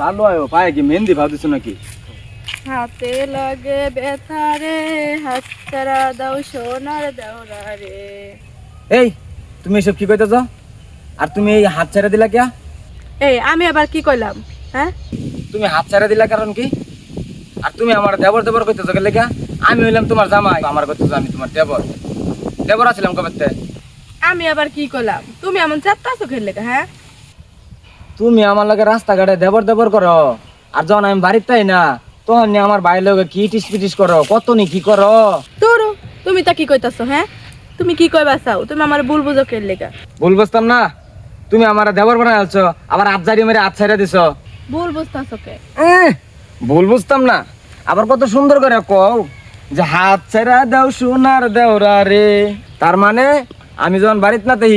চালু আয়ো পায়ে কি মেহেন্দি ভাবতেছো নাকি? হাতে লাগে ব্যথা রে হাত ছাড়া দাও সোনার দেওরা রে এই তুমি এসব কি কইতেছ আর তুমি এই হাত ছেড়ে দিলা কিয়া? এই আমি আবার কি কইলাম হ্যাঁ তুমি হাত ছেড়ে দিলা কারণ কি? আর তুমি আমার দেবর দেবর কইতেছো গেলে কিয়া? আমি হইলাম তোমার জামাই। আমার কইতেছো আমি তোমার দেবর দেবর আছিলাম কবে আমি আবার কি কইলাম? তুমি এমন চারটা চোখের লেগে হ্যাঁ তুমি আমার লগে রাস্তাঘাটে দেবর দেবর করো। আর যখন আমি বাড়িতে তাই না তখন আমার বাইরের লগে কি টিস পিটিস করো কত নি কি করো? তোর তুমি তা কি কইতাছো হ্যাঁ? তুমি কি কইবা চাও? তুমি আমার ভুল বুঝো কের লেগা? ভুল বুঝতাম না। তুমি আমার দেবর বানাই আলছো আবার আবজারি মেরে হাত ছেড়ে দিছো। ভুল বুঝতাছো কে? এহ, ভুল বুঝতাম না। আবার কত সুন্দর করে কও যে হাত ছেড়া দাও সোনার দেওরা রে। তার মানে আমি যখন বাড়িতে না তাই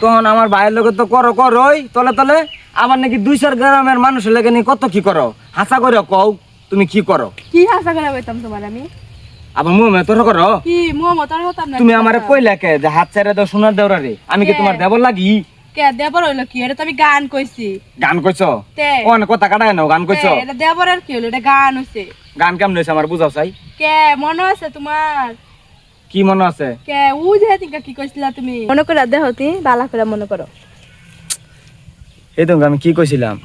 তখন আমার বাইরের লোক তো করো করোই তলে তলে। আবার নাকি দুই চার গ্রামের মানুষের লেগে নিয়ে কত কি করো? হাসা করে কও তুমি কি করো? কি হাসা করে কইতাম তোমার আমি? আবার মে তোর করো? কি মতার হতাম না তুমি আমারে কইলা কে যে হাত ছেড়া দাও সোনার দেওরা রে? আমি কি তোমার দেবর লাগি? কে দেবর হইল কি? এটা তো আমি গান কইছি। গান কইছো? অন কথা কাটায় নাও গান কইছো? এটা দেবর আর কি হলো এটা গান হইছে। গান কেমন হয়েছে আমার বুঝাও চাই। কে মনে আছে তোমার? কি মনে আছে? কে উ যে তিনকা কি কইছিলা তুমি? মনে করে দেখো তুমি বালা করে মনে করো। এই তো আমি কি কইছিলাম?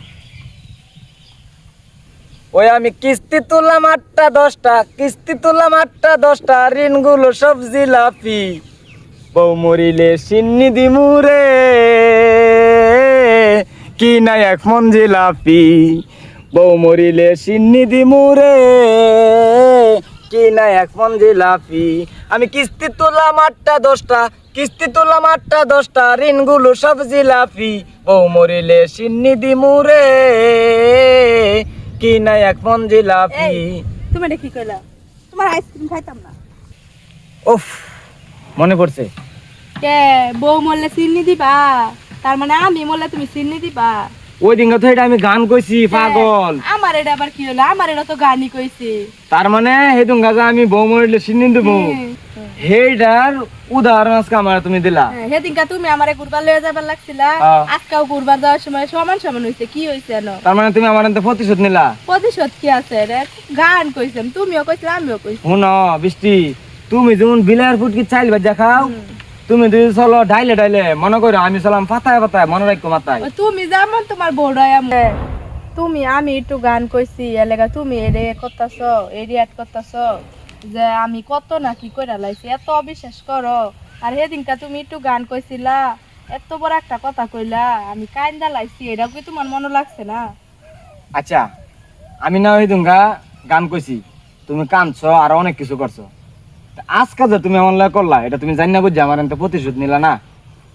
ওই আমি কিস্তি তুললাম আটটা দশটা কিস্তি তুললাম আটটা দশটা ঋণগুলো সব জিলাপি। বউ মরিলে সিন্নি দিমুরে কি নাই এক মন জিলাপি। বউ মরিলে সিন্নি দিমুরে কি নাই এক মন জিলাপি। আমি কিস্তি তুললাম আটটা দশটা কিস্তি তুললাম আটটা দশটা ঋণগুলো সব জিলাপি। বউ মরিলে সিন্নি দিমুরে কি নাই এক মন জিলাপি। তুমি এটা কি কইলা? তোমার আইসক্রিম খাইতাম না। উফ মনে পড়ছে। কে বউ মরলে চিনি দিবা তার মানে আমি মরলে তুমি চিনি দিবা। ওই তো এটা আমি গান কইছি পাগল। আমার এটা আবার কি হলো? আমার এটা তো গানই কইছি। তার মানে আমি বউ মরিলে দেবো। হেইটার উদাহরণ আজকে আমার তুমি দিলা। হ্যাঁ, সেদিনকা তুমি আমারে কুরবার লয়ে যাবার লাগছিলা। হ্যাঁ। আজকাও কুরবার যাওয়ার সময় সমান সমান হইছে কি হইছে না তার মানে তুমি আমার প্রতিশোধ নিলা? প্রতিশোধ কি আছে রে? গান কইছেন তুমিও কইছিলে আমিও কইছি। শুন বৃষ্টি। তুমি যেমন বিলার ফুটকি চাইল ভাজা খাও তুমি যদি চলো ডাইলে ডাইলে মনে করো আমি চলাম পাতায় পাতায় মনে রাখো মাথায়। তুমি যেমন তোমার বড় এমন। তুমি আমি একটু গান কইছি এলাকা তুমি এরে করতাছ এরি অ্যাড করতাছ যে আমি কত না কি কইরা লাইছি এত অবিশ্বাস করো। আর সেদিনকা তুমি একটু গান কইছিলা এত বড় একটা কথা কইলা আমি কাইন্দা লাইছি এটা কি তোমার মনে লাগছে না? আচ্ছা আমি না ওই দুঙ্গা গান কইছি তুমি কানছো আর অনেক কিছু করছ। আজকে যে তুমি আমার লাগে করলা এটা তুমি জানি না বুঝছি আমার প্রতিশোধ নিলা না?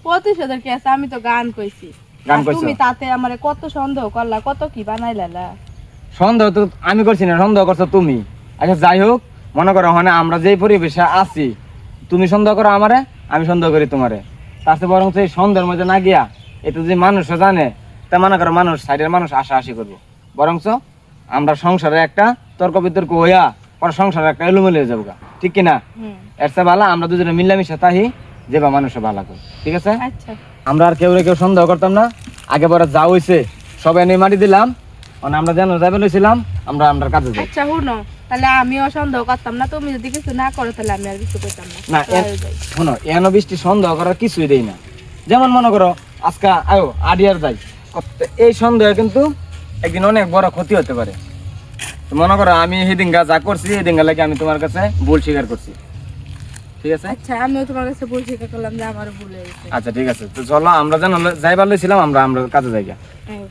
প্রতিশোধের কি আছে? আমি তো গান কইছি। গান কইছো? তুমি তাতে আমারে কত সন্দেহ করলা কত কি বানাইলা সন্দেহ তো আমি করছি না সন্দেহ করছ তুমি। আচ্ছা যাই হোক মনে করো মানে আমরা যেই পরিবেশে আছি তুমি সন্দেহ করো আমারে আমি সন্দেহ করি তোমারে। তাতে বরং এই সন্দেহের মধ্যে না গিয়া এটা যদি মানুষও জানে তা মনে করো মানুষ সাইডের মানুষ আশা আশি করব। বরঞ্চ আমরা সংসারে একটা তর্ক বিতর্ক হইয়া পরে সংসারে একটা এলোমেলো হয়ে যাব। ঠিক কিনা? হুম। এর চেয়ে ভালো আমরা দুজনে মিলামিশা তাহি যে বা মানুষে ভালো করি। ঠিক আছে? আচ্ছা। আমরা আর কেউ কেউ সন্দেহ করতাম না। আগে পরে যা হইছে সবাই নিয়ে মাটি দিলাম। মানে আমরা যেন যাবে লইছিলাম আমরা আমরা কাজে যাই। আচ্ছা শুনো তাহলে আমিও সন্দেহ করতাম না তুমি যদি কিছু না করো তাহলে আমি আর কিছু করতাম না। না। শোনো এন বৃষ্টি সন্দেহ করার কিছুই দেই না। যেমন মনে করো আজকে আয়ো আডিয়ার যাই। এই সন্দেহ কিন্তু একদিন অনেক বড় ক্ষতি হতে পারে। মনে করো আমি সেদিন যা করছি সেদিন লাগে আমি তোমার কাছে ভুল স্বীকার করছি ঠিক আছে আচ্ছা আমিও তোমার কাছে ভুল স্বীকার করলাম যে আমার ভুল হয়েছে আচ্ছা ঠিক আছে তো চলো আমরা যেন যাইবার লইছিলাম আমরা আমরা কাজে যাই। হ্যাঁ।